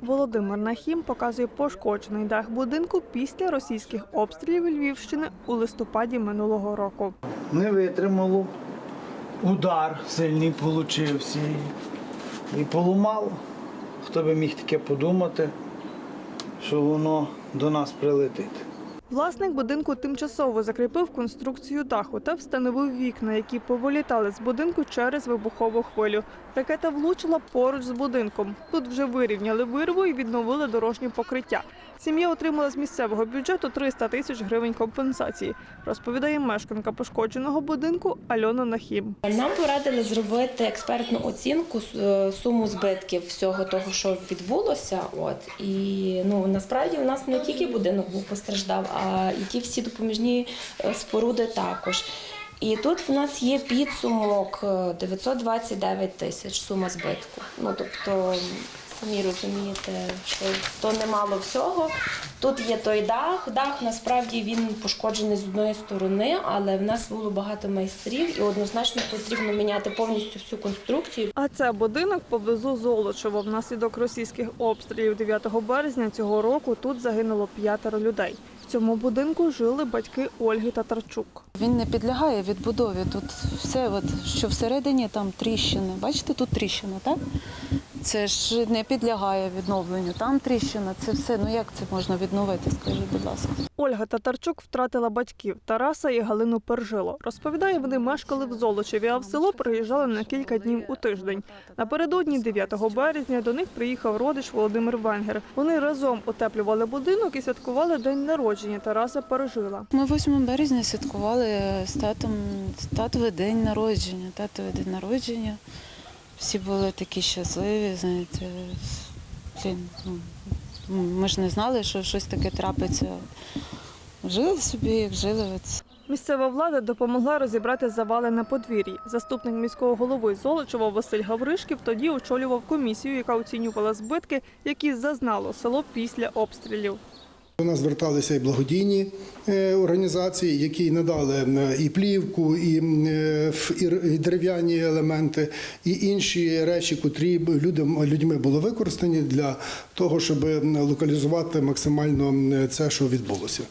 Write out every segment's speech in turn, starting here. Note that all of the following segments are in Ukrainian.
Володимир Нахім показує пошкоджений дах будинку після російських обстрілів Львівщини у листопаді минулого року. не витримало. Удар сильний получився і, полумало. Хто би міг таке подумати, що воно до нас прилетить. Власник будинку тимчасово закріпив конструкцію даху та встановив вікна, які повилітали з будинку через вибухову хвилю. Ракета влучила поруч з будинком. Тут вже вирівняли вирву і відновили дорожнє покриття. Сім'я отримала з місцевого бюджету 300 тисяч гривень компенсації, розповідає мешканка пошкодженого будинку Альона Нахім. Нам порадили зробити експертну оцінку е, суму збитків всього того, що відбулося. От і ну насправді у нас не тільки будинок був постраждав, а і ті всі допоміжні е, споруди також. І тут в нас є підсумок е, 929 тисяч сума збитку. Ну тобто. Самі розумієте, що то немало всього. Тут є той дах. Дах насправді він пошкоджений з одної сторони, але в нас було багато майстрів, і однозначно потрібно міняти повністю всю конструкцію. А це будинок поблизу Золочева. Внаслідок російських обстрілів 9 березня цього року тут загинуло п'ятеро людей. В цьому будинку жили батьки Ольги Татарчук. Він не підлягає відбудові. Тут все, от, що всередині, там тріщини. Бачите, тут тріщина, так? Це ж не підлягає відновленню. Там тріщина, це все. Ну як це можна відновити? Скажіть, будь ласка. Ольга Татарчук втратила батьків Тараса і Галину Пержило. Розповідає, вони мешкали в Золочеві, а в село приїжджали на кілька днів у тиждень. Напередодні 9 березня до них приїхав родич Володимир Венгер. Вони разом утеплювали будинок і святкували день народження Тараса Пережила. Ми 8 березня святкували з татом татовий день народження. Татовий день народження. Всі були такі щасливі, знаєте. Блін, ну, ми ж не знали, що щось таке трапиться. Жили собі, як жили. Місцева влада допомогла розібрати завали на подвір'ї. Заступник міського голови Золочева Василь Гавришків тоді очолював комісію, яка оцінювала збитки, які зазнало село після обстрілів. До нас зверталися і благодійні е, організації, які надали і плівку, і, е, і дерев'яні елементи, і інші речі, котрі людям людьми були використані для того, щоб локалізувати максимально це, що відбулося.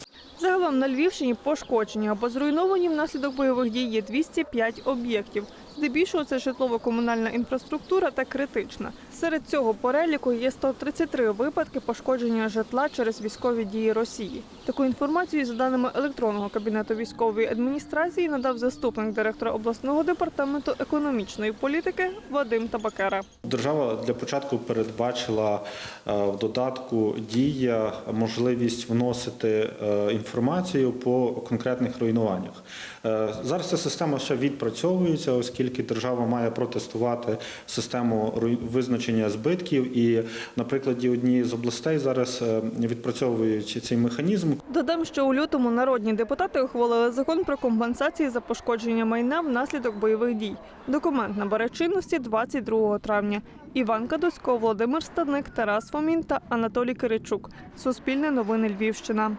Загалом на Львівщині пошкоджені або зруйновані внаслідок бойових дій є 205 об'єктів. Здебільшого це житлово-комунальна інфраструктура та критична. Серед цього переліку є 133 випадки пошкодження житла через військові дії Росії. Таку інформацію за даними електронного кабінету військової адміністрації надав заступник директора обласного департаменту економічної політики Вадим Табакера. Держава для початку передбачила е, в додатку дія можливість вносити е, інформацію по конкретних руйнуваннях. Е, Зараз ця система ще відпрацьовується, оскільки держава має протестувати систему визначення збитків. І на прикладі однієї з областей зараз е, відпрацьовують цей механізм. Додам, що у лютому народні депутати ухвалили закон про компенсації за пошкодження майна внаслідок бойових дій. Документ набере чинності 22 травня. Іван Кадусько, Володимир Стадник, Тарас Фомін та Анатолій Киричук. Суспільне новини Львівщина.